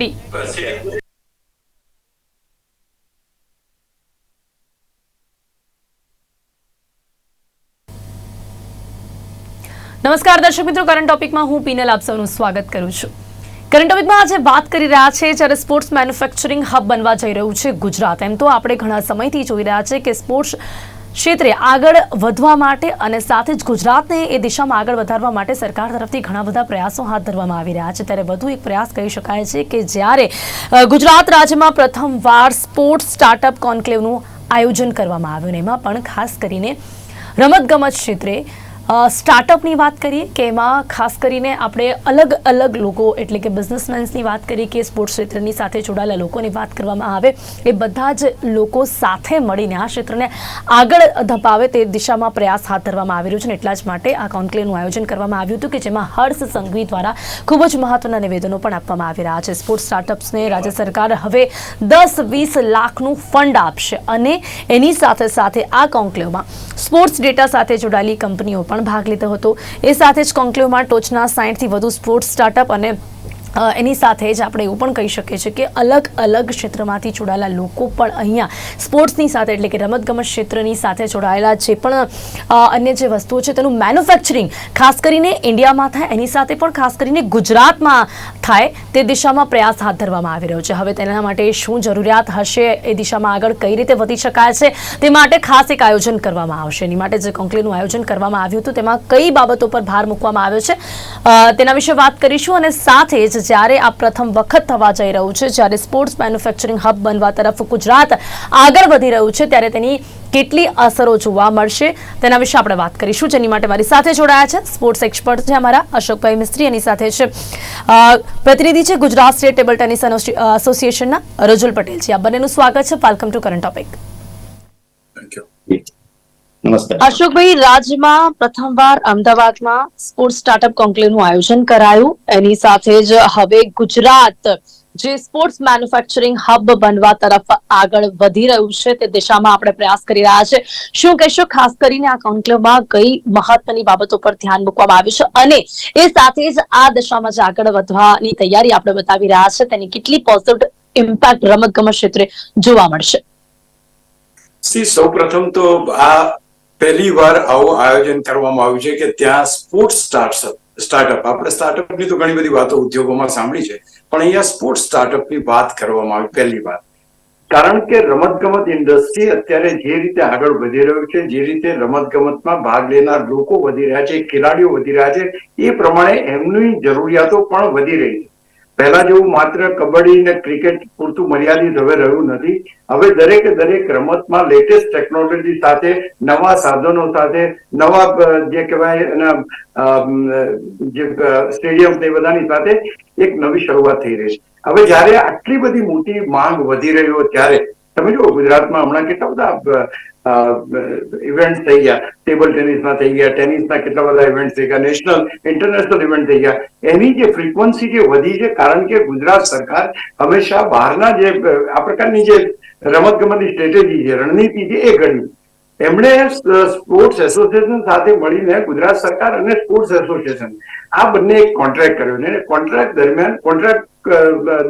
Ready નમસ્કાર, દર્શક મિત્રો. કરંટ ટોપિકમાં હું પીનલ આપ સૌનું સ્વાગત કરું છું. કરંટ ટોપિકમાં આજે વાત કરી રહ્યા છે જ્યારે સ્પોર્ટ્સ મેન્યુફેક્ચરિંગ હબ બનવા જઈ રહ્યું છે ગુજરાત. એમ તો આપણે ઘણા સમયથી જોઈ રહ્યા છે કે સ્પોર્ટ્સ ક્ષેત્રે આગળ વધવા માટે અને સાથે જ ગુજરાતને એ દિશામાં આગળ વધારવા માટે સરકાર તરફથી ઘણા બધા પ્રયાસો હાથ ધરવામાં આવી રહ્યા છે. ત્યારે વધુ એક પ્રયાસ કહી શકાય છે કે જ્યારે ગુજરાત રાજ્યમાં પ્રથમવાર સ્પોર્ટ્સ સ્ટાર્ટઅપ કોન્ક્લેવનું આયોજન કરવામાં આવ્યું એમાં પણ ખાસ કરીને રમતગમત ક્ષેત્રે સ્ટાર્ટઅપની વાત કરીએ કે એમાં ખાસ કરીને આપણે અલગ અલગ લોકો, એટલે કે બિઝનેસમેન્સની વાત કરીએ કે સ્પોર્ટ્સ ક્ષેત્રની સાથે જોડાયેલા લોકોની વાત કરવામાં આવે, એ બધા જ લોકો સાથે મળીને આ ક્ષેત્રને આગળ ધપાવે તે દિશામાં પ્રયાસ હાથ ધરવામાં આવી રહ્યો છે એટલા જ માટે આ કોન્ક્લેવનું આયોજન કરવામાં આવ્યું હતું કે જેમાં હર્ષ સંઘવી દ્વારા ખૂબ જ મહત્વના નિવેદનો પણ આપવામાં આવી રહ્યા છે. સ્પોર્ટ્સ સ્ટાર્ટઅપ્સને રાજ્ય સરકાર હવે દસ વીસ લાખનું ફંડ આપશે અને એની સાથે સાથે આ કોન્ક્લેવમાં સ્પોર્ટ્સ ડેટા સાથે જોડાયેલી કંપનીઓ પણ ભાગ લીધો હતો. એ સાથે જ કોન્ક્લેવમાં ટોચના સાઠથી વધુ સ્પોર્ટ્સ સ્ટાર્ટઅપ અને એની સાથે જ આપણે એવું પણ કહી શકીએ છીએ કે અલગ અલગ ક્ષેત્રમાંથી જોડાયેલા લોકો પણ અહીંયા સ્પોર્ટ્સની સાથે એટલે કે રમતગમત ક્ષેત્રની સાથે જોડાયેલા જે પણ અન્ય જે વસ્તુઓ છે તેનું મેન્યુફેક્ચરિંગ ખાસ કરીને ઇન્ડિયામાં થાય, એની સાથે પણ ખાસ કરીને ગુજરાતમાં થાય તે દિશામાં પ્રયાસ હાથ ધરવામાં આવી રહ્યો છે. હવે તેના માટે શું જરૂરિયાત હશે એ દિશામાં આગળ કઈ રીતે વધી શકાય છે તે માટે ખાસ એક આયોજન કરવામાં આવશે. એની માટે જે કોન્ક્લેવનું આયોજન કરવામાં આવ્યું હતું તેમાં કઈ બાબતો પર ભાર મૂકવામાં આવ્યો છે તેના વિશે વાત કરીશું અને સાથે જ જ્યારે આ પ્રથમ વખત થવા જઈ રહ્યું છે, જ્યારે સ્પોર્ટ્સ મેન્યુફેક્ચરિંગ હબ બનવા તરફ ગુજરાત આગળ વધી રહ્યું છે, ત્યારે તેની કેટલી અસરો જોવા મળશે તેના વિશે આપણે વાત કરીશું. જેની માટે મારી સાથે જોડાયા છે સ્પોર્ટ્સ એક્સપર્ટ છે અમારા અશોકભાઈ મિસ્ત્રી. એની સાથે છે પ્રતિનિધિ છે Gujarat state table tennis association- એસોસિએશનના રજુલ પટેલ છે આ બંનેનું સ્વાગત છે. વેલકમ ટુ કરંટ ટોપિક નમસ્કાર અશોકભાઈ રાજ્યમાં પ્રથમવાર અમદાવાદમાં સ્પોર્ટ્સ સ્ટાર્ટઅપ કોન્ક્લેવનું આયોજન કરાયું. એની સાથે જ હવે ગુજરાત જે સ્પોર્ટ્સ મેન્યુફેક્ચરિંગ હબ બનવા તરફ આગળ વધી રહ્યું છે તે દિશામાં આપણે પ્રયાસ કરી રહ્યા છે. શું કહેશો? ખાસ કરીને આ કોન્ક્લેવમાં કઈ મહત્વની બાબતો પર ધ્યાન મૂકવામાં આવ્યું છે? અને એ સાથે જ આ દિશામાં જે આગળ વધવાની તૈયારી આપણે બતાવી રહ્યા છે. તેની કેટલી પોઝિટિવ ઇમ્પેક્ટ રમતગમત ક્ષેત્રે જોવા મળશે? સી સૌ પ્રથમ તો આ પહેલી વાર આવું આયોજન કરવામાં આવ્યું છે કે ત્યાં સ્પોર્ટ્સ સ્ટાર્ટઅપ સ્ટાર્ટઅપ આપણે સ્ટાર્ટઅપની તો ઘણી બધી વાતો ઉદ્યોગોમાં સાંભળી છે, પણ અહીંયા સ્પોર્ટ્સ સ્ટાર્ટઅપની વાત કરવામાં આવી પહેલી વાર. કારણ કે રમતગમત ઇન્ડસ્ટ્રી અત્યારે જે રીતે આગળ વધી રહ્યું છે, જે રીતે રમતગમતમાં ભાગ લેનાર લોકો વધી રહ્યા છે, ખેલાડીઓ વધી રહ્યા છે, એ પ્રમાણે એમની જરૂરિયાતો પણ વધી રહી છે. પહેલા જેવું માત્ર કબડ્ડી ને ક્રિકેટ પૂરતું મર્યાદિત હવે રહ્યું નથી. હવે દરેકે દરેક રમતમાં લેટેસ્ટ ટેકનોલોજી સાથે, નવા સાધનો સાથે, નવા જે કહેવાય એના જે સ્ટેડિયમ તે બધાની સાથે એક નવી શરૂઆત થઈ રહી છે. હવે જ્યારે આટલી બધી મોટી માંગ વધી રહી હોય ત્યારે, તમે જુઓ ગુજરાતમાં હમણાં કેટલા બધા ઇવેન્ટ થઈ ગયા. ટેબલ ટેનિસના થઈ ગયા. ટેનિસના કેટલા બધા ઇવેન્ટ થઈ ગયા. નેશનલ ઇન્ટરનેશનલ ઇવેન્ટ થઈ ગયા. એની જે ફ્રીક્વન્સી જે વધી છે, કારણ કે ગુજરાત સરકાર હંમેશા બહારના જે આ પ્રકારની જે રમત ગમતની સ્ટ્રેટેજી છે, રણનીતિ છે, એ ઘડી એમણે સ્પોર્ટ્સ એસોસિએશન સાથે મળીને ગુજરાત સરકાર અને સ્પોર્ટ્સ એસોસિએશન આ બંને એક કોન્ટ્રાક્ટ કર્યો ને કોન્ટ્રાક્ટ દરમિયાન કોન્ટ્રાક્ટ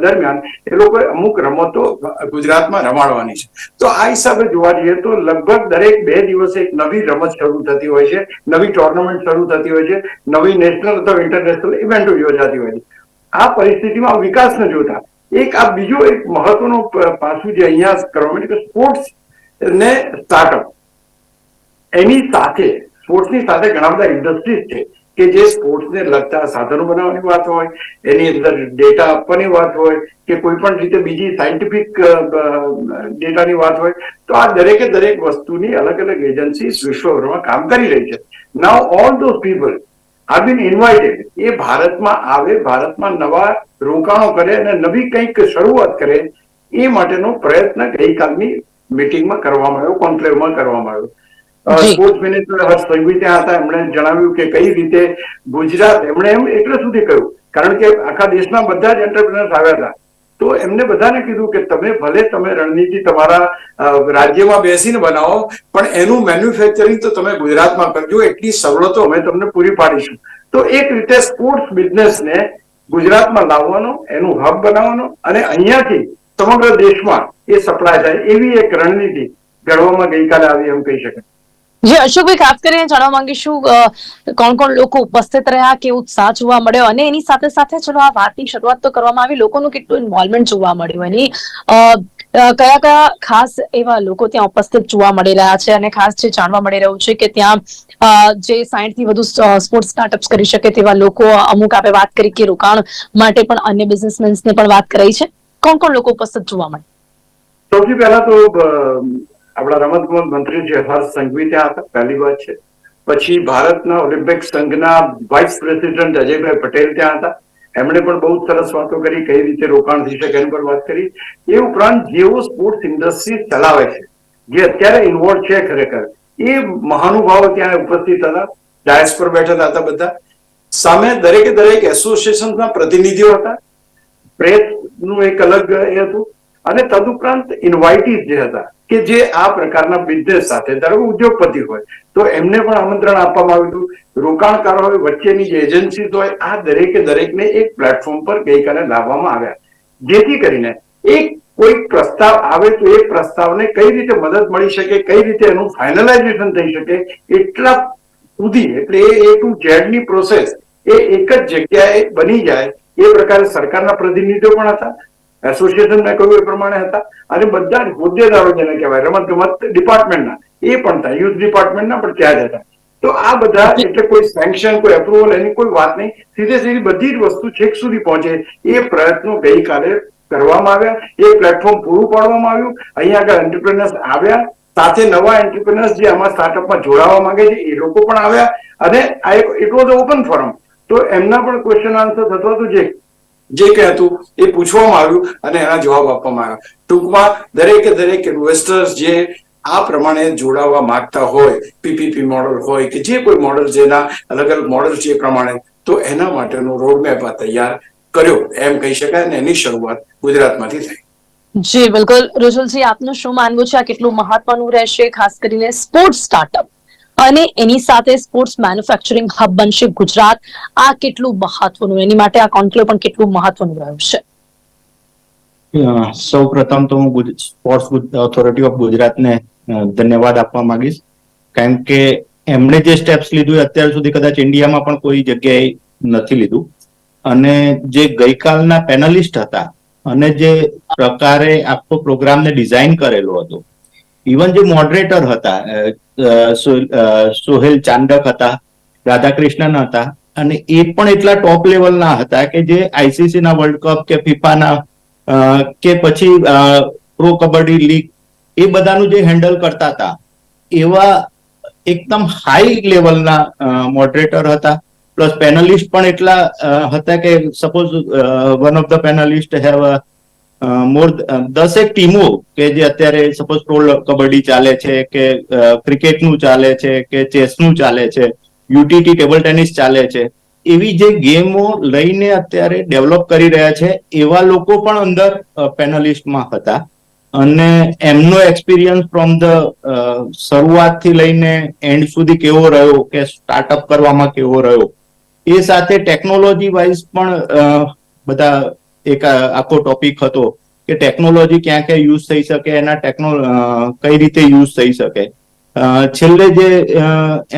દરમિયાન એ લોકોએ અમુક રમતો ગુજરાતમાં રમાડવાની છે. તો આ હિસાબે જોવા જઈએ તો લગભગ દરેક બે દિવસે એક નવી રમત શરૂ થતી હોય છે, નવી ટુર્નામેન્ટ શરૂ થતી હોય છે, નવી નેશનલ અથવા ઇન્ટરનેશનલ ઇવેન્ટો યોજાતી હોય છે. આ પરિસ્થિતિમાં વિકાસને જોતા. એક આ બીજો એક મહત્વનો પાસું જે અહીંયા કરવામાં કે સ્પોર્ટ્સ ને સ્ટાર્ટઅપ એની સાથે, સ્પોર્ટ્સની સાથે ઘણા બધા ઇન્ડસ્ટ્રીઝ છે કે જે સ્પોર્ટ્સને લગતા સાધનો બનાવવાની વાત હોય, એની અંદર ડેટા આપવાની વાત હોય, કે કોઈ પણ રીતે બીજી સાયન્ટિફિક ડેટાની વાત હોય, તો આ દરેકે દરેક વસ્તુની અલગ અલગ એજન્સી વિશ્વભરમાં કામ કરી રહી છે now all those people are been invited એ ભારતમાં આવે, ભારતમાં નવા રોકાણો કરે અને નવી કંઈક શરૂઆત કરે, એ માટેનો પ્રયત્ન ગઈકાલની મિટિંગમાં કરવામાં આવ્યો કોન્ક્લેવમાં કરવામાં આવ્યો. સ્પોર્ટ્સ મિનિસ્ટર હર્ષ સંઘવી ત્યાં હતા એમણે જણાવ્યું કે કઈ રીતે ગુજરાત એમણે એમ એટલે સુધી કહ્યું કારણ કે આખા દેશના બધા જ એન્ટરપ્રિનર્સ આવ્યા હતા. તો એમને બધાને કીધું કે તમે ભલે તમે રણનીતિ તમારા રાજ્યમાં બેસીને બનાવો પણ એનું મેન્યુફેક્ચરિંગ તો તમે ગુજરાતમાં કરજો એટલી સવલતો અમે તમને પૂરી પાડીશું. તો એક રીતે સ્પોર્ટ્સ બિઝનેસને ગુજરાતમાં લાવવાનો એનું હબ બનાવવાનો અને અહીંયાથી સમગ્ર દેશમાં એ સપ્લાય થાય એવી એક રણનીતિ ઘડવામાં ગઈકાલે આવી એમ કહી શકાય. જે, અશોકભાઈ, ખાસ કરીને જાણવા માંગીશું કોણ કોણ લોકો ઉપસ્થિત રહ્યા કે ઉત્સાહ જોવા મળ્યો? અને એની સાથે સાથે ચલો, આ વાતની શરૂઆત તો કરવામાં આવી. લોકોનું કેટલું ઇન્વોલ્વમેન્ટ જોવા મળ્યું એની? કયા કયા ખાસ એવા લોકો ત્યાં ઉપસ્થિત જોવા મળી રહ્યા છે? અને ખાસ જે જાણવા મળી રહ્યું છે કે ત્યાં જે સાઈઠથી વધુ સ્પોર્ટ્સ સ્ટાર્ટઅપ્સ કરી શકે તેવા લોકો અમુક આપણે વાત કરી કે રોકાણ માટે પણ અન્ય બિઝનેસમેન્સને પણ વાત કરાઈ છે. કોણ કોણ લોકો ઉપસ્થિત જોવા મળે સૌથી પહેલા તો આપણા રમત ગમત મંત્રી છે હર્ષ સંઘવી ત્યાં હતા, પહેલી વાત છે. પછી ભારતના ઓલિમ્પિક સંઘના વાઇસ પ્રેસિડેન્ટ અજયભાઈ પટેલ ત્યાં હતા. એમણે પણ બહુ સરસ વાતો કરી, કઈ રીતે રોકાણ થઈ શકે એની પર વાત કરી. એ ઉપરાંત જેઓ સ્પોર્ટ્સ ઇન્ડસ્ટ્રી ચલાવે છે, જે અત્યારે ઇન્વોલ્વ છે ખરેખર, એ મહાનુભાવો ત્યાં ઉપસ્થિત હતા. ડાયસ પર બેઠેલા હતા બધા. સામે દરેકે દરેક એસોસિએશનના પ્રતિનિધિઓ હતા. પ્રેસનું એક અલગ એ હતું. અને તદુપરાંત ઇન્વાઇટીસ જે હતા કે જે આ પ્રકારના બિઝનેસ સાથે, ધારો ઉદ્યોગપતિ હોય, તો એમને પણ આમંત્રણ આપવામાં આવ્યું હતું. રોકાણકારો હોય વચ્ચેની જે એજન્સી હોય, આ દરેકે દરેકને એક પ્લેટફોર્મ પર ગઈકાલે લાવવામાં આવ્યા. જેથી કરીને એક કોઈ પ્રસ્તાવ આવે તો એ પ્રસ્તાવને કઈ રીતે મદદ મળી શકે, કઈ રીતે એનું ફાઇનલાઇઝેશન થઈ શકે, એટલા સુધી, એટલે એ એ ટુ ઝેડની પ્રોસેસ એ એક જ જગ્યાએ બની જાય, એ પ્રકારે સરકારના પ્રતિનિધિઓ પણ હતા એસોસિએશન મેં કહ્યું એ પ્રમાણે હતા. અને બધા જ હોદ્દેદારો જેને કહેવાય, રમત ગમત ડિપાર્ટમેન્ટના એ પણ હતા. યુથ ડિપાર્ટમેન્ટના પણ ત્યાં જ હતા. તો આ બધા એટલે કોઈ સેન્કશન કોઈ અપ્રુવલ એની કોઈ વાત નહીં. સીધે સીધી બધી જ વસ્તુ છેક સુધી પહોંચે. એ પ્રયત્નો ગઈકાલે કરવામાં આવ્યા. એ પ્લેટફોર્મ પૂરું પાડવામાં આવ્યું. અહીંયા આગળ એન્ટરપ્રિનર્સ આવ્યા. સાથે નવા એન્ટરપ્રિનર્સ જે આમાં સ્ટાર્ટઅપમાં જોડાવા માંગે છે, એ લોકો પણ આવ્યા. અને આ એક ઇટ વોઝ ઓપન ફોરમ તો એમના પણ ક્વેશ્ચન આન્સર થતો હતું જે જે કંઈ હતું એ પૂછવામાં આવ્યું અને એના જવાબ આપવામાં આવ્યા. ટૂંકમાં દરેકે દરેક ઇન્વેસ્ટર્સ જે આ પ્રમાણે જોડાવા માંગતા હોય પીપીપી મોડલ હોય કે જે કોઈ મોડલ જેના અલગ અલગ મોડલ છે એ પ્રમાણે, તો એના માટેનો રોડમેપ આ તૈયાર કર્યો. એમ કહી શકાય અને એની શરૂઆત ગુજરાતમાંથી થઈ. જી, બિલકુલ. રુજુલજી, આપનું શું માનવું છે? આ કેટલું મહત્વનું રહેશે, ખાસ કરીને સ્પોર્ટ્સ સ્ટાર્ટઅપ અને એની સાથે સ્પોર્ટ્સ મેન્યુફેક્ચરિંગ હબ બનશે ગુજરાત. આ કેટલું મહત્વનું એની માટે આ કોન્ક્લેવ પણ કેટલું મહત્વનું રહ્યું છે? સૌ પ્રથમ તો હું સ્પોર્ટ્સ ઓથોરિટી ઓફ ગુજરાતને ને ધન્યવાદ આપવા માંગીશ. કારણ કે એમણે જે સ્ટેપ્સ લીધું અત્યાર સુધી કદાચ ઇન્ડિયામાં પણ કોઈ જગ્યાએ નથી લીધું. અને જે ગઈકાલના પેનલિસ્ટ હતા અને જે પ્રકારે આખો પ્રોગ્રામને ડિઝાઇન કરેલો હતો ઇવન જે મોડરેટર હતા સોહેલ ચાંડક હતા, રાધાકૃષ્ણન હતા, અને એ પણ એટલા ટોપ લેવલના હતા કે જે આઈસીસી ના વર્લ્ડ કપ કે ફિફાના કે પછી પ્રો કબડ્ડી લીગ એ બધાનું જે હેન્ડલ કરતા હતા, એવા એકદમ હાઈ લેવલના મોડરેટર હતા. પ્લસ પેનલિસ્ટ પણ એટલા હતા કે suppose one of the panelist have more દસેક ટીમો કે જે અત્યારે સપોઝ પ્રો કબડ્ડી ચાલે છે કે ક્રિકેટનું ચાલે છે કે ચેસનું ચાલે છે યુટીટી ટેબલ ટેનિસ ચાલે છે, એવી જે ગેમો લઈને અત્યારે ડેવલપ કરી રહ્યા છે, એવા લોકો પણ અંદર પેનલિસ્ટમાં હતા. અને એમનો એક્સપિરિયન્સ ફ્રોમ ધ શરૂઆતથી લઈને એન્ડ સુધી કેવો રહ્યો કે સ્ટાર્ટઅપ કરવામાં કેવો રહ્યો, એ સાથે ટેકનોલોજી વાઇઝ પણ બધા એક આખો ટોપિક હતો કે ટેકનોલોજી ક્યાં ક્યાં યુઝ થઈ શકે, એના ટેકનો કઈ રીતે યુઝ થઈ શકે. છેલ્લે જે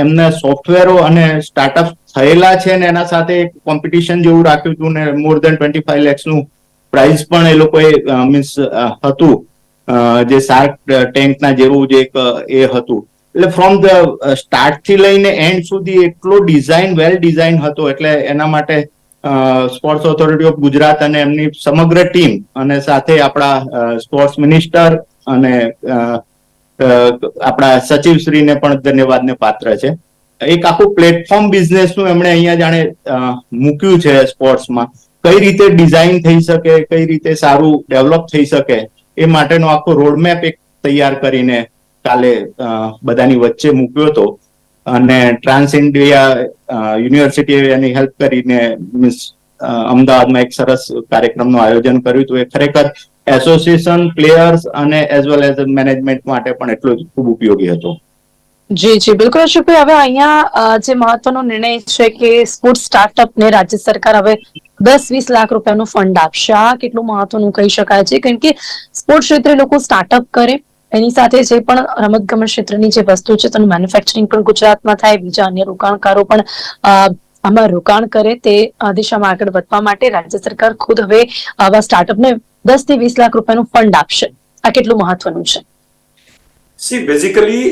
એમના સોફ્ટવેરો અને સ્ટાર્ટઅપ થયેલા છે ને એના સાથે એક કોમ્પિટિશન જેવું રાખ્યું હતું ને મોર દેન ટ્વેન્ટી ફાઈવ લેક્સનું પ્રાઇઝ પણ એ લોકોએ મીન્સ હતું. જે શાર્ક ટેન્કના જેવું જે એક એ હતું. એટલે ફ્રોમ ધ સ્ટાર્ટથી લઈને એન્ડ સુધી એટલો ડિઝાઇન વેલ ડિઝાઇન હતો. એટલે એના માટે સ્પોર્ટ્સ ઓથોરિટી ઓફ ગુજરાત અને એમની સમગ્ર ટીમ અને સાથે આપણા સ્પોર્ટ્સ મિનિસ્ટર અને આપણા સચિવશ્રીને પણ ધન્યવાદને પાત્ર છે. એક આખું પ્લેટફોર્મ બિઝનેસનું એમણે અહીંયા જાણે મૂક્યું છે સ્પોર્ટ્સમાં કઈ રીતે ડિઝાઇન થઈ શકે, કઈ રીતે સારું ડેવલપ થઈ શકે, એ માટેનો આખો રોડમેપ એક તૈયાર કરીને કાલે બધાની વચ્ચે મૂક્યો હતો. અને ટ્રાન્સ ઇન્ડિયા યુનિવર્સિટીએ એની હેલ્પ કરીને મીન્સ અમદાવાદમાં એક સરસ કાર્યક્રમનું આયોજન કર્યું હતું. એ ખરેખર એસોસિએશન પ્લેયર્સ અને એઝ વેલ એઝ મેનેજમેન્ટ માટે પણ એટલો જ ખૂબ ઉપયોગી હતો. જી જી, બિલકુલ અશોકભાઈ. હવે અહીંયા જે મહત્વનો નિર્ણય છે કે સ્પોર્ટ્સ સ્ટાર્ટઅપ ને રાજ્ય સરકાર હવે દસ વીસ લાખ રૂપિયાનું ફંડ આપશે. આ કેટલું મહત્વનું કહી શકાય છે? કારણ કે સ્પોર્ટ્સ ક્ષેત્રે લોકો સ્ટાર્ટઅપ કરે. એની સાથે જે પણ રમતગમત ક્ષેત્રની જે વસ્તુ છે, તેનું મેન્યુફેક્ચરિંગ પણ ગુજરાતમાં થાય, બીજા અન્ય રોકાણકારો પણ આમાં રોકાણ કરે તે દિશામાં આગળ વધવા માટે રાજ્ય સરકાર ખુદ હવે આવા સ્ટાર્ટઅપને દસથી વીસ લાખ રૂપિયાનું ફંડ આપશે. આ કેટલું મહત્વનું છે? સી બેઝિકલી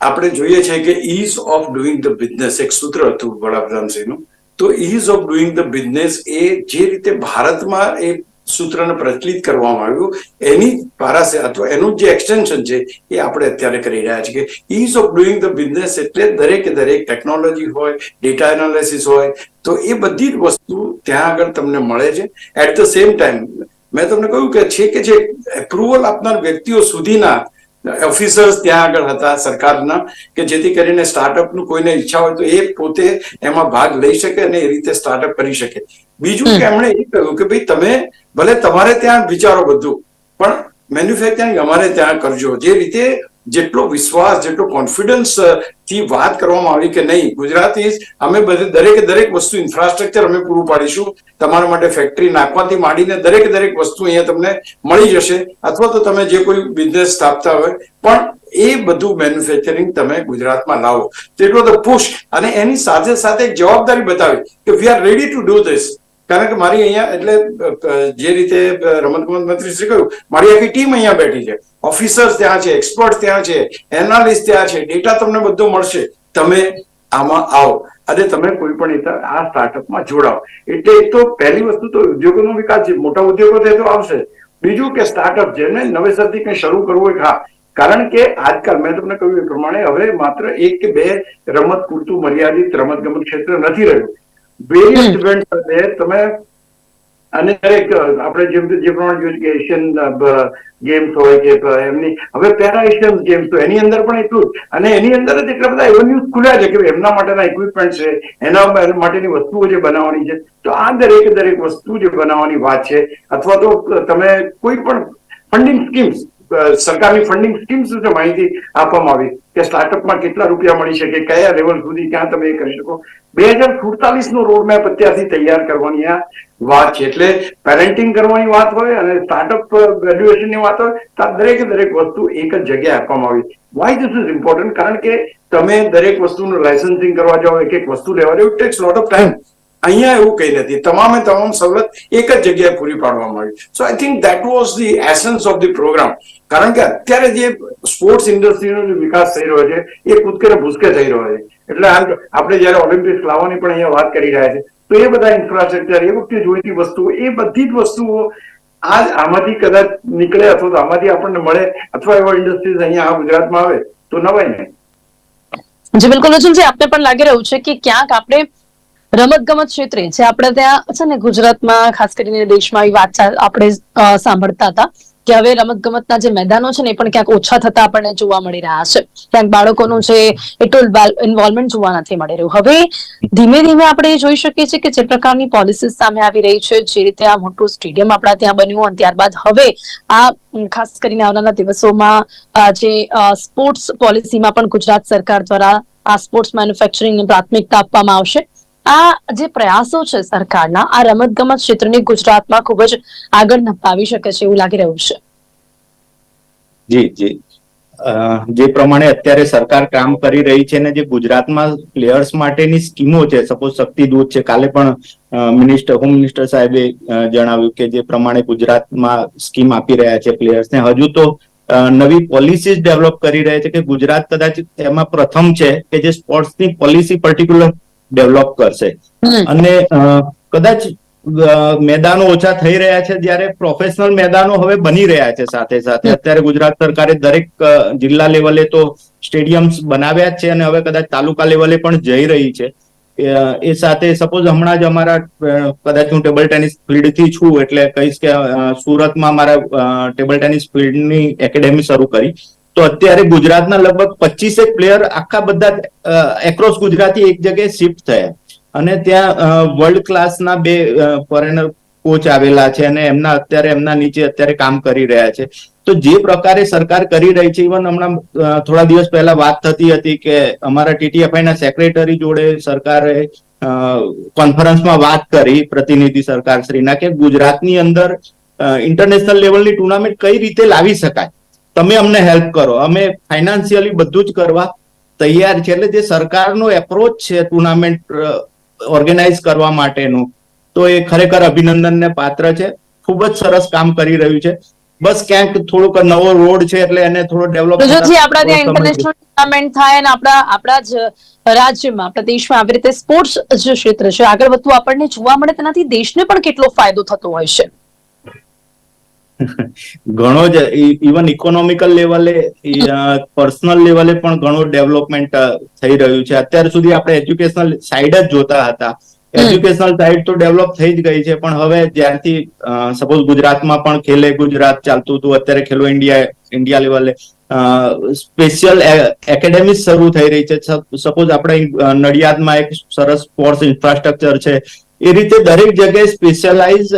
આપણે જોઈએ છે કે ease of doing the business એક સૂત્ર હતું વડાપ્રધાનશ્રીનું તો ease of doing the business એ જે રીતે ભારતમાં એ સૂત્રને પ્રચલિત કરવામાં આવ્યું. એની પારાસે અથવા એનું જે એક્સટેન્શન છે, એ આપણે અત્યારે કરી રહ્યા છીએ. Ease of doing the business એટલે દરેકે દરેક ટેકનોલોજી હોય ડેટા એનાલિસિસ હોય, તો એ બધી જ વસ્તુ ત્યાં આગળ તમને મળે છે. એટ ધ સેમ ટાઈમ મેં તમને કહ્યું કે છે કે જે એપ્રુવલ આપનાર વ્યક્તિઓ સુધીના ઓફિસર્સ ત્યાં આગળ હતા સરકારના કે જેથી કરીને સ્ટાર્ટઅપનું કોઈને ઈચ્છા હોય તો એ પોતે એમાં ભાગ લઈ શકે અને એ રીતે સ્ટાર્ટઅપ કરી શકે. બીજું કે એમણે એ કહ્યું કે ભાઈ તમે ભલે તમારે ત્યાં વિચારો બધું પણ મેન્યુફેક્ચરિંગ અમારે ત્યાં કરજો. જે રીતે જેટલો વિશ્વાસ, જેટલો કોન્ફિડન્સથી વાત કરવામાં આવી કે નહીં, ગુજરાતી અમે બધે દરેકે દરેક વસ્તુ ઇન્ફ્રાસ્ટ્રક્ચર અમે પૂરું પાડીશું. તમારા માટે ફેક્ટરી નાખવાથી માંડીને દરેક દરેક વસ્તુ અહીંયા તમને મળી જશે. અથવા તો તમે જે કોઈ બિઝનેસ સ્થાપતા હોય, પણ એ બધું મેન્યુફેક્ચરિંગ તમે ગુજરાતમાં લાવો. તેટલો તો પુશ અને એની સાથે સાથે જવાબદારી બતાવી કે we are ready to do this કારણ કે મારી અહીંયા એટલે જે રીતે રમતગમત મંત્રી શ્રી કહ્યું, મારી આખી ટીમ અહીંયા બેઠી છે. ઓફિસર્સ ત્યાં છે એક્સપર્ટ ત્યાં છે એનાલિસ્ટ ત્યાં છે ડેટા તમને બધો મળશે. તમે આમાં આવો. અને તમે કોઈ પણ આ સ્ટાર્ટઅપમાં જોડાઓ. એટલે એક તો પહેલી વસ્તુ તો ઉદ્યોગોનો વિકાસ છે. મોટા ઉદ્યોગો છે તો આવશે. બીજું કે સ્ટાર્ટઅપ જેને નવેસરથી કંઈ શરૂ કરવું હોય, હા. કારણ કે આજકાલ, મેં તમને કહ્યું એ પ્રમાણે, હવે માત્ર એક કે બે રમત પૂરતું મર્યાદિત રમત ગમત ક્ષેત્ર નથી રહ્યું. વેરિયસ ઇવેન્ટ સાથે તમે અને દરેક આપણે જેમ જે પ્રમાણે જોયું કે એશિયન ગેમ્સ હોય કે એમની હવે પેરા એશિયન ગેમ્સ હોય એની અંદર પણ એટલું જ. અને એની અંદર જ એટલા બધા એવન્યુઝ ખુલ્યા છે કે એમના માટેના ઇક્વિપમેન્ટ છે એના માટેની વસ્તુઓ જે બનાવવાની છે. તો આ દરેક દરેક વસ્તુ જે બનાવવાની વાત છે અથવા તો તમે કોઈ પણ ફંડિંગ સ્કીમ્સ સરકારની ફંડિંગ સ્કીમ્સ વિશે માહિતી આપવામાં આવી કે સ્ટાર્ટઅપમાં કેટલા રૂપિયા મળી શકે કયા લેવલ સુધી ક્યાં તમે એ કરી શકો. બે હજાર સુડતાલીસ નો રોડ મેપ અત્યારથી તૈયાર કરવાની આ વાત છે. એટલે પેરેન્ટિંગ કરવાની વાત હોય અને સ્ટાર્ટઅપ વેલ્યુએશનની વાત હોય, તો દરેકે દરેક વસ્તુ એક જ જગ્યાએ આપવામાં આવી. વાય ધીસ ઇઝ ઇમ્પોર્ટન્ટ કારણ કે તમે દરેક વસ્તુનું લાયસન્સિંગ કરવા જાઓ, એક એક વસ્તુ લેવા જાઓ ટેક્સ લોટ ઓફ ટાઈમ અહીંયા એવું કઈ નથી. તમામે તમામ સવલત એક જ જગ્યાએ પૂરી પાડવામાં આવી. So I think that was the essence of the programme કારણ કે અત્યારે જે સ્પોર્ટ્સ ઇન્ડસ્ટ્રીનો જે વિકાસ થઈ રહ્યો છે, એ કૂદકે ભૂસકે થઈ રહ્યો છે. એટલે આમ આપણે જયારે ઓલિમ્પિક્સ લાવવાની પણ અહીંયા વાત કરી રહ્યા છે, તો એ બધા ઇન્ફ્રાસ્ટ્રક્ચર એ વખતે જોઈતી વસ્તુઓ, એ બધી જ વસ્તુઓ આજ આમાંથી કદાચ નીકળે અથવા તો આમાંથી આપણને મળે અથવા એવા ઇન્ડસ્ટ્રીઝ અહીંયા આ ગુજરાતમાં આવે, તો નવાય ને. જી, બિલકુલ અર્જુનજી આપને પણ લાગી રહ્યું છે કે ક્યાંક આપણે રમત ગમત ક્ષેત્રે, જે આપણે ત્યાં, છે ને, ગુજરાતમાં, ખાસ કરીને દેશમાં એ વાત આપણે સાંભળતા હતા કે હવે રમત ગમતના જે મેદાનો છે ને એ પણ ક્યાંક ઓછા થતા આપણને જોવા મળી રહ્યા છે. ક્યાંક બાળકોનું જે એટલું ઇન્વોલ્વમેન્ટ જોવા નથી મળી રહ્યું. હવે ધીમે ધીમે આપણે જોઈ શકીએ છીએ કે જે પ્રકારની પોલિસીસ સામે આવી રહી છે, જે રીતે આ મોટું સ્ટેડિયમ આપણા ત્યાં બન્યું અને ત્યારબાદ હવે આ ખાસ કરીને આવનારા દિવસોમાં જે સ્પોર્ટ્સ પોલિસીમાં પણ ગુજરાત સરકાર દ્વારા આ સ્પોર્ટ્સ મેન્યુફેક્ચરિંગને પ્રાથમિકતા આપવામાં આવશે. આ જે પ્રયાસો છે સરકારના, આ રમત ગમત ક્ષેત્રને ગુજરાતમાં ખૂબ જ આગળ નપાવી શકે છે એવું લાગી રહ્યું છે. જી જી. જે પ્રમાણે અત્યારે સરકાર કામ કરી રહી છે ને જે ગુજરાતમાં પ્લેયર્સ માટેની સ્કીમો છે, સપોઝ શક્તિ દૂત છે, કાલે પણ મિનિસ્ટર, હોમ મિનિસ્ટર સાહેબે જણાવ્યું કે જે પ્રમાણે ગુજરાતમાં સ્કીમ આપી રહ્યા છે પ્લેયર્સને હજુ તો નવી પોલિસીસ ડેવલપ કરી રહ્યા છે કે ગુજરાત કદાચ એમાં પ્રથમ છે કે જે સ્પોર્ટ્સની પોલિસી પર્ટિક્યુલર ડેવલપ કરશે. અને કદાચ મેદાનો ઓછા થઈ રહ્યા છે જ્યારે પ્રોફેશનલ મેદાનો હવે બની રહ્યા છે સાથે સાથે. અત્યારે ગુજરાત સરકારે દરેક જિલ્લા લેવલે તો સ્ટેડિયમ્સ બનાવ્યા જ છે અને હવે કદાચ તાલુકા લેવલે પણ જઈ રહી છે. એ સાથે સપોઝ હમણાં જ અમારા કદાચ હું ટેબલ ટેનિસ ફિલ્ડથી છું એટલે કહીશ કે સુરતમાં મારા ટેબલ ટેનિસ ફિલ્ડની એકેડેમી શરૂ કરી. તો અત્યારે ગુજરાતના લગભગ પચીસેક પ્લેયર આખા બધા એક્રોસ ગુજરાતી એક જગ્યાએ શિફ્ટ થયા. અને ત્યાં વર્લ્ડ ક્લાસના બે ફોરેનર કોચ આવેલા છે અને એમના અત્યારે એમના નીચે અત્યારે કામ કરી રહ્યા છે. તો જે પ્રકારે સરકાર કરી રહી છે ઇવન હમણાં થોડા દિવસ પહેલા વાત થતી હતી કે અમારા ટીટીએફઆઈ ના સેક્રેટરી જોડે સરકારે કોન્ફરન્સમાં વાત કરી પ્રતિનિધિ સરકાર શ્રીના કે ગુજરાતની અંદર ઇન્ટરનેશનલ લેવલની ટુર્નામેન્ટ કઈ રીતે લાવી શકાય? તમે અમને હેલ્પ કરો. અમે ફાઇનાન્શિયલી બધું જ કરવા તૈયાર છે એટલે જે સરકારનો એપ્રોચ છે ટુર્નામેન્ટ ઓર્ગેનાઇઝ કરવા માટેનો તો એ ખરેખર અભિનંદનને પાત્ર છે. ખૂબ જ સરસ કામ કરી રહ્યું છે. બસ ક્યાંક થોડુંક નવો રોડ છે એટલે એને થોડો ડેવલપ તો આપણા ત્યાં ઇન્ટરનેશનલ ટુર્નામેન્ટ થાય અને આપણા આપણા જ રાજ્યમાં આપણા દેશમાં આવી રીતે સ્પોર્ટ્સ જે ક્ષેત્ર છે આગળ વધતું આપણને જોવા મળે તેનાથી દેશને પણ કેટલો ફાયદો થતો હોય છે. ઘણો જ ઇવન ઇકોનોમિકલ લેવલે પર્સનલ લેવલે પણ ઘણું ડેવલપમેન્ટ થઈ રહ્યું છે. અત્યાર સુધી આપણે એજ્યુકેશનલ સાઈડ જ જોતા હતા. એજ્યુકેશનલ સાઈડ તો ડેવલપ થઈ જ ગઈ છે પણ હવે જ્યારથી સપોઝ ગુજરાતમાં પણ ખેલે ગુજરાત ચાલતું હતું અત્યારે ખેલો ઇન્ડિયા ઇન્ડિયા લેવલે સ્પેશિયલ એકેડેમી શરૂ થઈ રહી છે. સપોઝ આપણે નડિયાદમાં એક સરસ સ્પોર્ટ્સ ઇન્ફ્રાસ્ટ્રક્ચર છે. એ રીતે દરેક જગ્યાએ સ્પેશિયલાઇઝ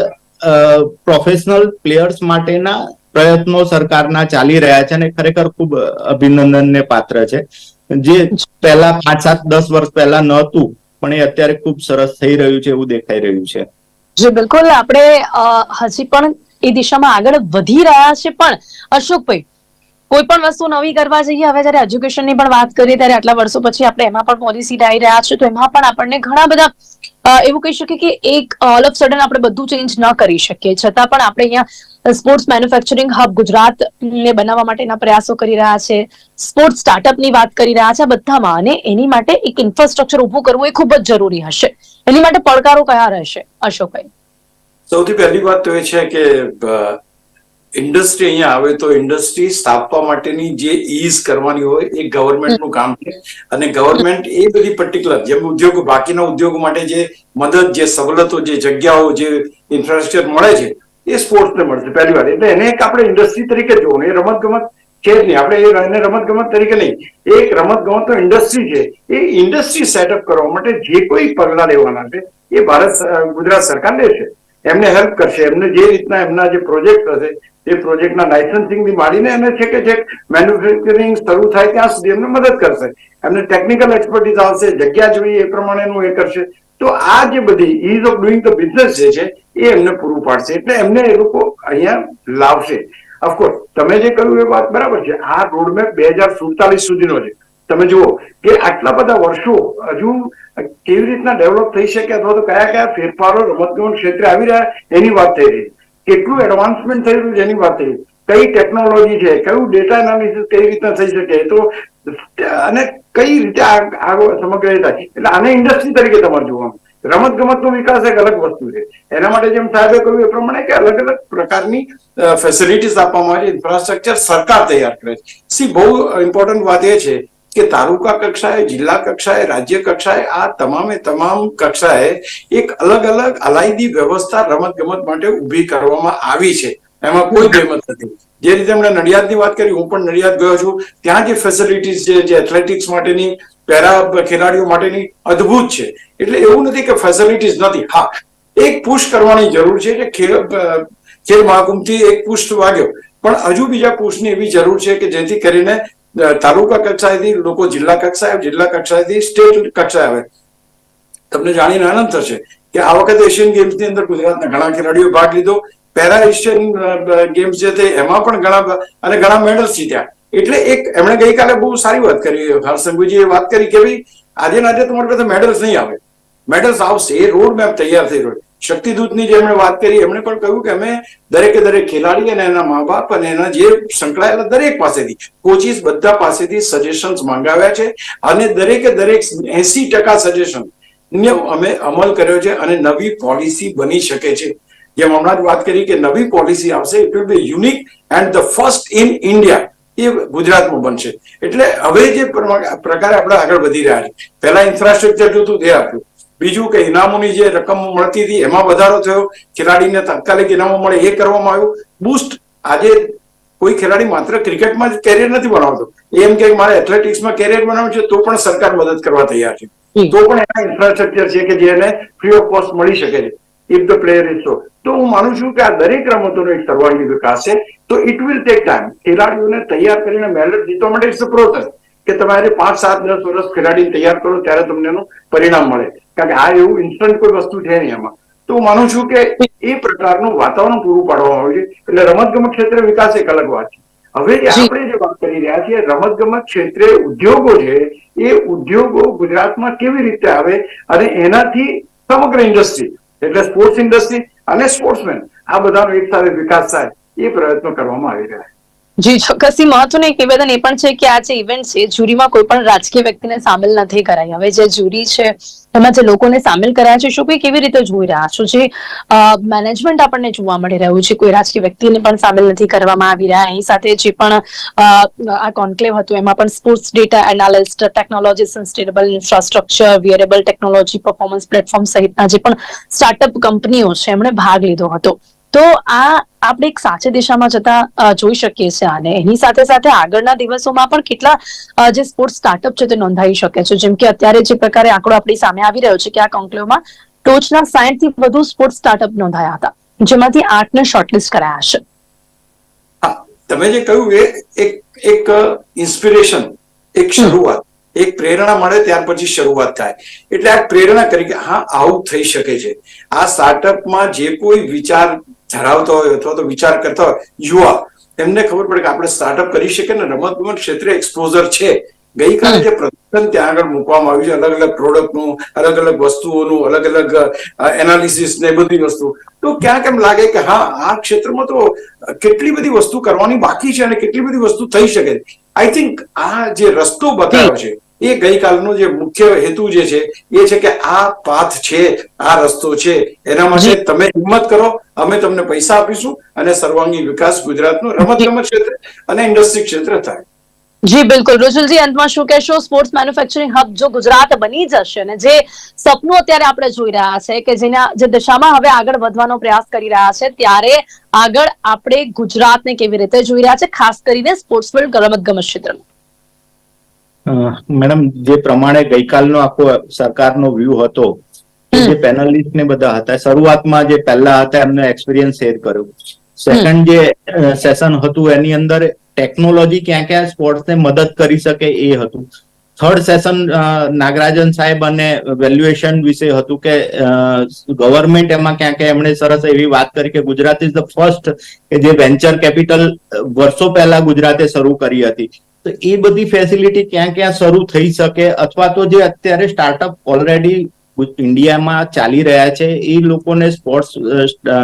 પ્રોફેશનલ પ્લેયર્સ માટેના પ્રયત્નો સરકારના ચાલી રહ્યા છે અને ખરેખર ખૂબ અભિનંદનને પાત્ર છે. જે પહેલા પાંચ સાત દસ વર્ષ પહેલા નહોતું, પણ એ અત્યારે ખૂબ સરસ થઈ રહ્યું છે એવું દેખાઈ રહ્યું છે. જે, બિલકુલ. આપણે હજી પણ એ દિશામાં આગળ વધી રહ્યા છે, પણ અશોકભાઈ, કોઈ પણ વસ્તુ નવી કરવા જઈએ, હવે જયારે એજ્યુકેશનની પણ વાત કરીએ, ત્યારે આટલા વર્ષો પછી આપણે એમાં પણ પોલિસી લાવી રહ્યા છે, તો એમાં પણ આપણને ઘણા બધા એવું કહી શકીએ કે એક ઓલ ઓફ સડન આપણે બધું ચેન્જ ન કરી શકીએ. છતાં પણ આપણે અહીંયા સ્પોર્ટ્સ મેન્યુફેક્ચરિંગ હબ ગુજરાત ને બનાવવા માટેના પ્રયાસો કરી રહ્યા છે. સ્પોર્ટ્સ સ્ટાર્ટઅપની વાત કરી રહ્યા છે. બધામાં અને એની માટે એક ઇન્ફ્રાસ્ટ્રક્ચર ઊભું કરવું એ ખૂબ જ જરૂરી હશે. એની માટે પડકારો કયા રહેશે? અશોકભાઈ. સૌથી પહેલી વાત તો એ છે કે ઇન્ડસ્ટ્રી અહીંયા આવે તો ઇન્ડસ્ટ્રી સ્થાપવા માટેની જે ઈઝ કરવાની હોય એ ગવર્મેન્ટનું કામ છે. અને ગવર્મેન્ટ એ બધી પર્ટિક્યુલર જેમ ઉદ્યોગો બાકીના ઉદ્યોગો માટે જે મદદ, જે સવલતો, જે જગ્યાઓ, જે ઇન્ફ્રાસ્ટ્રક્ચર મળે છે, એ સ્પોર્ટ્સને મળશે પહેલી વાર એટલે એને એક આપણે ઇન્ડસ્ટ્રી તરીકે જોવું એ રમત ગમત છે જ નહીં. આપણે એને રમત ગમત તરીકે નહીં. એક રમત ગમત ઇન્ડસ્ટ્રી છે. એ ઇન્ડસ્ટ્રી સેટઅપ કરવા માટે જે કોઈ પગલા લેવાના છે એ ભારત ગુજરાત સરકાર લેશે. એમને હેલ્પ કરશે. એમને જે રીતના એમના જે પ્રોજેક્ટ હશે, એ પ્રોજેક્ટના લાયસન્સિંગથી માંડીને એને છે કે છેક મેન્યુફેક્ચરિંગ શરૂ થાય ત્યાં સુધી એમને મદદ કરશે. એમને ટેકનિકલ એક્સપર્ટીઝ આવશે, જગ્યા જોઈએ એ પ્રમાણેનું એ કરશે. તો આ જે બધી ease of doing the business જે છે, એ એમને પૂરું પાડશે. એટલે એમને એ લોકો અહીંયા લાવશે. ઓફકોર્સ તમે જે કહ્યું એ વાત બરાબર છે. આ રોડમેપ બે હજાર સુડતાલીસ સુધીનો છે. તમે જુઓ કે આટલા બધા વર્ષો હજુ કેવી રીતના ડેવલપ થઈ શકે અથવા તો કયા કયા ફેરફારો રમતગમત ક્ષેત્રે આવી રહ્યા એની વાત થઈ રહી. કેટલું એડવાન્સમેન્ટ થઈ રહ્યું છે એની વાત થઈ કઈ ટેકનોલોજી છે, કયું ડેટા એનાલિસિસ કઈ રીતના થઈ શકે? તો અને કઈ રીતે આ સમગ્ર થાય? એટલે આને ઇન્ડસ્ટ્રી તરીકે તમારે જોવાનું રમત ગમતનો વિકાસ એક અલગ વસ્તુ છે. એના માટે જેમ સાહેબે કહ્યું એ પ્રમાણે કે અલગ અલગ પ્રકારની ફેસિલિટીઝ આપવામાં આવે છે. ઇન્ફ્રાસ્ટ્રક્ચર સરકાર તૈયાર કરે છે. સી બહુ ઇમ્પોર્ટન્ટ વાત એ છે કે તાલુકા કક્ષાએ જિલ્લા કક્ષાએ રાજ્ય કક્ષાએ આ તમામે તમામ કક્ષાએ એક અલગ અલગ અલાયદી વ્યવસ્થા રમત ગમત માટે ઊભી કરવામાં આવી છે. એમાં કોઈ બેમત નથી. જે રીતે એમણે નડિયાદની વાત કરી હું પણ નડિયાદ ગયો છું. ત્યાં જે ફેસિલિટીઝ છે જે એથ્લેટિક્સ માટેની પેરા ખેલાડીઓ માટેની અદ્ભુત છે. એટલે એવું નથી કે ફેસિલિટીઝ નથી. હા એક પુશ કરવાની જરૂર છે કે ખેલ ખેલ મહાકુંભથી એક પુષ્ઠ વાગ્યો. પણ હજુ બીજા પુષ્ટની એવી જરૂર છે કે જેથી કરીને તાલુકા કક્ષાએથી લોકો જિલ્લા કક્ષાએ, જિલ્લા કક્ષાએથી સ્ટેટ કક્ષાએ આવે. તમને જાણીને આનંદ થશે કે આ વખતે એશિયન ગેમ્સની અંદર ગુજરાતના ઘણા ખેલાડીઓ ભાગ લીધો. પેરા એશિયન ગેમ્સ જે તે એમાં પણ ઘણા અને ઘણા મેડલ્સ જીત્યા. એટલે એક, એમણે ગઈકાલે બહુ સારી વાત કરી. હર્ષંગુજીએ વાત કરી કે ભાઈ, આજે ના આજે તમારી પાસે મેડલ્સ નહીં આવે. મેડલ્સ આવશે, એ રોડ મેપ તૈયાર થઈ રહ્યો. શક્તિદૂતની જે એમણે વાત કરી, એમણે પણ કહ્યું કે અમે દરેકે દરેક ખેલાડી અને એના મા બાપ અને એના જે સંકળાયેલા દરેક પાસેથી કોચિસ બધા પાસેથી સજેશન્સ માંગાવ્યા છે અને દરેકે દરેક એસી ટકા સજેશન અમે અમલ કર્યો છે અને નવી પોલિસી બની શકે છે. જેમ હમણાં જ વાત કરી કે નવી પોલિસી આવશે it will be unique and the first in India એ ગુજરાતમાં બનશે. એટલે હવે જે પ્રકારે આપણે આગળ વધી રહ્યા છે પહેલા ઇન્ફ્રાસ્ટ્રક્ચર જોતું, તે આપ્યું. બીજું કે ઇનામોની જે રકમ મળતી હતી એમાં વધારો થયો. ખેલાડીને તાત્કાલિક ઇનામો મળે એ કરવામાં આવ્યું. બુસ્ટ આજે કોઈ ખેલાડી માત્ર ક્રિકેટમાં જ કેરિયર નથી બનાવતો. એમ કે મારે એથ્લેટિક્સમાં કેરિયર બનાવવું છે તો પણ સરકાર મદદ કરવા તૈયાર છે. તો પણ એના ઇન્ફ્રાસ્ટ્રક્ચર છે કે જેને ફ્રી ઓફ કોસ્ટ મળી શકે છે. If the player is so તો હું માનું છું કે આ દરેક રમતોનો એક સર્વાંગી વિકાસ છે. તો ઇટ વિલ ટેક ટાઈમ ખેલાડીઓને તૈયાર કરીને મેડલ જીતવા માટે ઇટ્સ પ્રોસેસ કે તમારે પાંચ સાત દસ વર્ષ ખેલાડીને તૈયાર કરો ત્યારે તમને એનું પરિણામ મળે. કારણ કે આ એવું ઇન્સ્ટન્ટ કોઈ વસ્તુ છે નહીં એમાં. તો હું માનું છું કે એ પ્રકારનું વાતાવરણ પૂરું પાડવામાં આવ્યું છે. એટલે રમતગમત ક્ષેત્રે વિકાસ એક અલગ વાત છે. હવે જે આપણે જે વાત કરી રહ્યા છીએ રમતગમત ક્ષેત્રે ઉદ્યોગો છે એ ઉદ્યોગો ગુજરાતમાં કેવી રીતે આવે અને એનાથી સમગ્ર ઇન્ડસ્ટ્રી એટલે સ્પોર્ટ્સ ઇન્ડસ્ટ્રી અને સ્પોર્ટ્સમેન આ બધાનો એક સાથે વિકાસ થાય એ પ્રયત્નો કરવામાં આવી રહ્યા છે. જી, ચોક્કસથી મહત્વનું એક નિવેદન એ પણ છે કે આ જે ઇવેન્ટ છે જ્યુરીમાં કોઈ પણ રાજકીય વ્યક્તિને સામેલ નથી કરાઈ. હવે જે જ્યુરી છે, એમાં જે લોકોને સામેલ કરાયા છે, શું કોઈ કેવી રીતે જોઈ રહ્યા છો? જે મેનેજમેન્ટ આપણને જોવા મળી રહ્યું છે, કોઈ રાજકીય વ્યક્તિને પણ સામેલ નથી કરવામાં આવી રહ્યા. એની સાથે જે પણ આ કોન્ક્લેવ હતું, એમાં પણ sports data analyst technology sustainable infrastructure wearable technology performance platform સહિતના જે પણ સ્ટાર્ટઅપ કંપનીઓ છે, એમણે ભાગ લીધો હતો. તો આ આપણે એક સાચી દિશામાં જતા જોઈ શકીએ છીએ અને એની સાથે સાથે આગળના દિવસોમાં પણ કેટલા જે સ્પોર્ટ્સ સ્ટાર્ટઅપ છે તે નોંધાઈ શકે છે. જેમ કે અત્યારે જે પ્રકારે આંકડો આપણી સામે આવી રહ્યો છે કે આ કોન્ક્લેવમાં ટોચના સાઠથી વધુ સ્પોર્ટ્સ સ્ટાર્ટઅપ નોંધાયા હતા જેમાંથી આઠને શોર્ટલિસ્ટ કરાયા છે. તમે જે કહ્યું એ એક એક ઇન્સ્પિરેશન એક શરૂઆત એક પ્રેરણા મળે ત્યાર પછી શરૂઆત થાય. એટલે આ પ્રેરણા કરી કે હા આવું થઈ શકે છે. આ સ્ટાર્ટઅપમાં જે કોઈ વિચાર ધરાવતો હોય અથવા તો વિચાર કરતા હોય, યુવા, એમને ખબર પડે કે આપણે સ્ટાર્ટઅપ કરી શકીએ ને રમતગમત ક્ષેત્રે એક્સપોઝર છે. ગઈકાલે જે પ્રદર્શન ત્યાં આગળ મૂકવામાં આવ્યું છે, અલગ અલગ પ્રોડક્ટનું અલગ અલગ વસ્તુઓનું, અલગ અલગ એનાલિસિસ ને બધી વસ્તુ. તો ક્યાંક એમ લાગે કે હા, આ ક્ષેત્રમાં તો કેટલી બધી વસ્તુ કરવાની બાકી છે અને કેટલી બધી વસ્તુ થઈ શકે આઈ થિંક આ જે રસ્તો બતાવ્યો છે એ ગઈકાલનો જે મુખ્ય હેતુ જે છે એ છે કે આ પાથ છે આ રસ્તો છે એના માટે તમે હિંમત કરો અમે તમને પૈસા આપીશું અને સર્વાંગી વિકાસ ગુજરાતનો રમતગમત ક્ષેત્રે અને ઇન્ડસ્ટ્રી ક્ષેત્રે થાય. જી બિલકુલ. રુજુલજી અંતમાં શું કહેશો? સ્પોર્ટ્સ મેન્યુફેક્ચરિંગ હબ જો ગુજરાત બની જશે અને જે સપનું અત્યારે આપણે જોઈ રહ્યા છે કે જેના જે દિશામાં હવે આગળ વધવાનો પ્રયાસ કરી રહ્યા છે ત્યારે આગળ આપણે ગુજરાતને કેવી રીતે જોઈ રહ્યા છે ખાસ કરીને સ્પોર્ટ્સ ફિલ્ડ રમત ગમત ક્ષેત્રમાં. મેડમ જે પ્રમાણે ગઈકાલનો આખો સરકારનો વ્યૂ હતો જે પેનલિસ્ટ ને બધા હતા શરૂઆતમાં જે પહેલા હતા એમને એક્સપિરિયન્સ શેર કર્યો. સેકન્ડ જે સેશન હતું એની અંદર ટેકનોલોજી ક્યાં ક્યાં સ્પોર્ટ્સને મદદ કરી શકે એ હતું. થર્ડ સેશન નાગરાજન સાહેબ અને વેલ્યુએશન વિશે હતું કે ગવર્મેન્ટ એમાં ક્યાં ક્યાં એમણે સરસ એવી વાત કરી કે ગુજરાત ઇઝ ધ ફર્સ્ટ કે જે વેન્ચર કેપિટલ વર્ષો પહેલા ગુજરાતે શરૂ કરી હતી. તો એ બધી ફેસિલિટી ક્યાં ક્યાં શરૂ થઈ શકે? અથવા તો જે અત્યારે સ્ટાર્ટઅપ ઓલરેડી ઇન્ડિયામાં ચાલી રહ્યા છે એ લોકોને સ્પોર્ટ્સ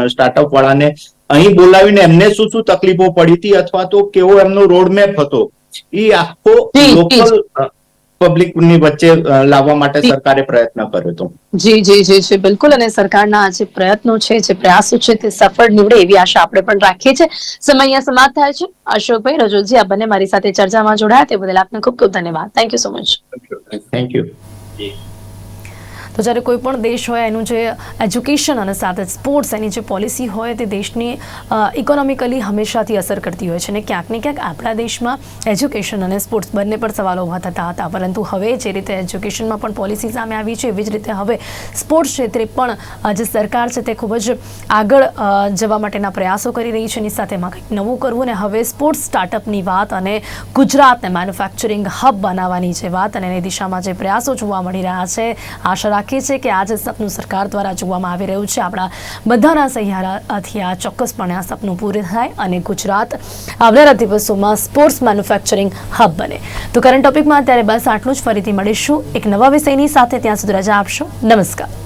સ્ટાર્ટઅપ વાળાને અહીં બોલાવીને એમને શું શું તકલીફો પડી હતી? અથવા તો કેવો એમનો રોડમેપ હતો? એ આખો. લોકલ પબ્લિકની વચ્ચે લાવવા માટે સરકારે પ્રયત્ન કર્યો હતો. જી જી જી જી બિલકુલ. અને સરકારના આ જે પ્રયત્નો છે જે પ્રયાસો છે તે સફળ નીવડે એવી આશા આપણે પણ રાખીએ છીએ. સમય અહીંયા સમાપ્ત થાય છે. અશોકભાઈ રજોજી આ બંને મારી સાથે ચર્ચામાં જોડાયા. તે બદલ આપને ખૂબ ખૂબ ધન્યવાદ. Thank you so much thank you તો જ્યારે કોઈ પણ દેશ હોય, એનું જે એજ્યુકેશન અને સાથે સ્પોર્ટ્સ એની જે પોલિસી હોય, તે દેશની ઇકોનોમિકલી હંમેશાથી અસર કરતી હોય છે અને ક્યાંક ને ક્યાંક આપણા દેશમાં એજ્યુકેશન અને સ્પોર્ટ્સ બંને પર સવાલો ઊભા થતા હતા. પરંતુ હવે જે રીતે એજ્યુકેશનમાં પણ પોલિસી સામે આવી છે, એવી જ રીતે હવે સ્પોર્ટ્સ ક્ષેત્રે પણ જે સરકાર છે તે ખૂબ જ આગળ જવા માટેના પ્રયાસો કરી રહી છે. એની સાથે એમાં કંઈક નવું કરવું અને હવે સ્પોર્ટ્સ સ્ટાર્ટઅપની વાત અને ગુજરાતને મેન્યુફેક્ચરિંગ હબ બનાવવાની જે વાત અને એની દિશામાં જે પ્રયાસો જોવા મળી રહ્યા છે, આશા રાખીએ છે કે આ જે સપનું સરકાર દ્વારા જોવામાં આવી રહ્યું છે. આપણા બધાના સહિયારાથી આ ચોક્કસપણે આ સપનું પૂરું થાય અને ગુજરાત આવનારા દિવસોમાં સ્પોર્ટ્સ મેન્યુફેક્ચરિંગ હબ બને. તો કરંટ ટોપિકમાં અત્યારે બસ આટલું જ. ફરીથી મળીશું. એક નવા વિષયની સાથે ત્યાં સુધી રજા આપશો. નમસ્કાર.